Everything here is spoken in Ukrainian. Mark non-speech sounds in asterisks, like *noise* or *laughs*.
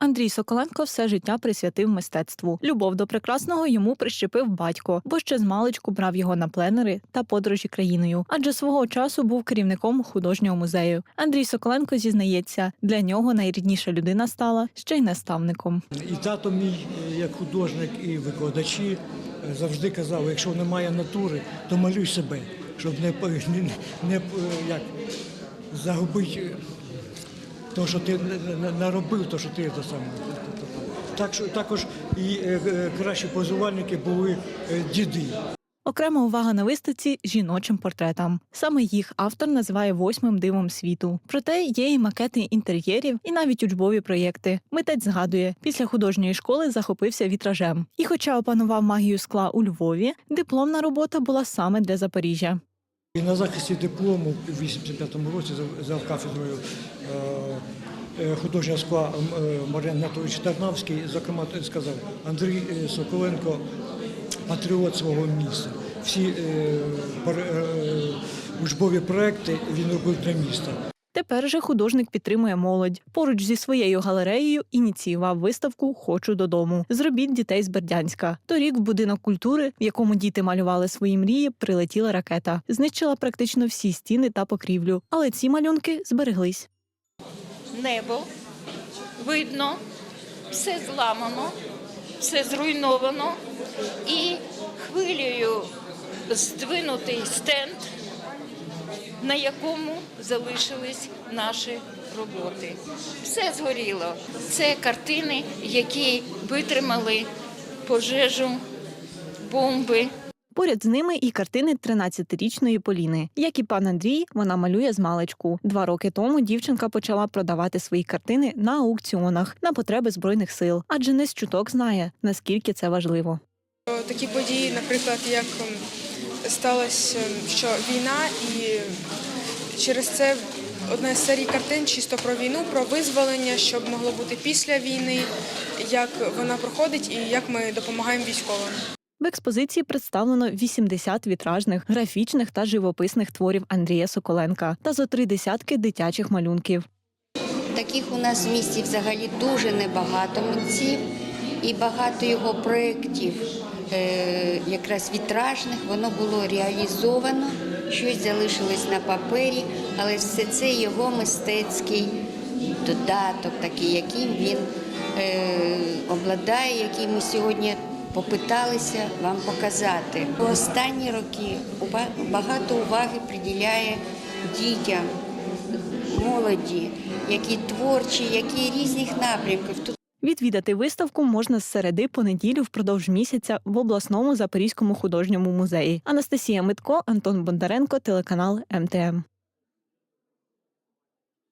Андрій Соколенко все життя присвятив мистецтву. Любов до прекрасного йому прищепив батько, бо ще з маличку брав його на пленери та подорожі країною, адже свого часу був керівником художнього музею. Андрій Соколенко зізнається, для нього найрідніша людина стала ще й наставником. І тато мій, е, як художник, і викладачі е, завжди казали, якщо немає натури, то малюй себе, щоб не, *laughs* не, не е, як, загубити те, що ти наробив, то, що ти це саме. Так, що, також і е, е, кращі позувальники були е, діди. Окрема увага на виставці жіночим портретам. Саме їх автор називає восьмим дивом світу. Проте є і макети інтер'єрів, і навіть учбові проєкти. Митець згадує, після художньої школи захопився вітражем. І, хоча опанував магію скла у Львові, дипломна робота була саме для Запоріжжя. І на захисті диплому в 85-му році за- кафедрою е, е, художнього скла е, Мар'ян Анатолійович Тарнавський, зокрема, сказав, Андрій Соколенко патріот свого міста. Всі учбові проекти він робив для міста. Тепер же художник підтримує молодь. Поруч зі своєю галереєю ініціював виставку Хочу додому з робіт дітей з Бердянська. Торік в будинок культури, в якому діти малювали свої мрії, прилетіла ракета. Знищила практично всі стіни та покрівлю. Але ці малюнки збереглись. небо, видно, все зламано, все зруйновано і хвилею здвинутий стенд, на якому залишились наші роботи. Все згоріло. Це картини, які витримали пожежу, бомби. Поряд з ними і картини 13-річної Поліни. Як і пан Андрій, вона малює з маличку. Два роки тому дівчинка почала продавати свої картини на аукціонах на потреби збройних сил, адже не з чуток знає, наскільки це важливо. Такі події, наприклад, як сталося, ем, що війна, і через це одна з серій картин чисто про війну, про визволення, що б могло бути після війни, як вона проходить і як ми допомагаємо військовим. В експозиції представлено 80 вітражних, графічних та живописних творів Андрія Соколенка та зо три десятки дитячих малюнків. Таких у нас в місті взагалі дуже небагато митців і багато його проєктів, якраз вітражних, воно було реалізовано, щось залишилось на папері, але все це його мистецький додаток, такий, яким він е, обладає, який ми сьогодні попиталися вам показати. У останні роки багато уваги приділяє дітям молоді, які творчі, які різних напрямків. Відвідати виставку можна з середи по неділю впродовж місяця в обласному Запорізькому художньому музеї. Анастасія Митко, Антон Бондаренко, телеканал МТМ.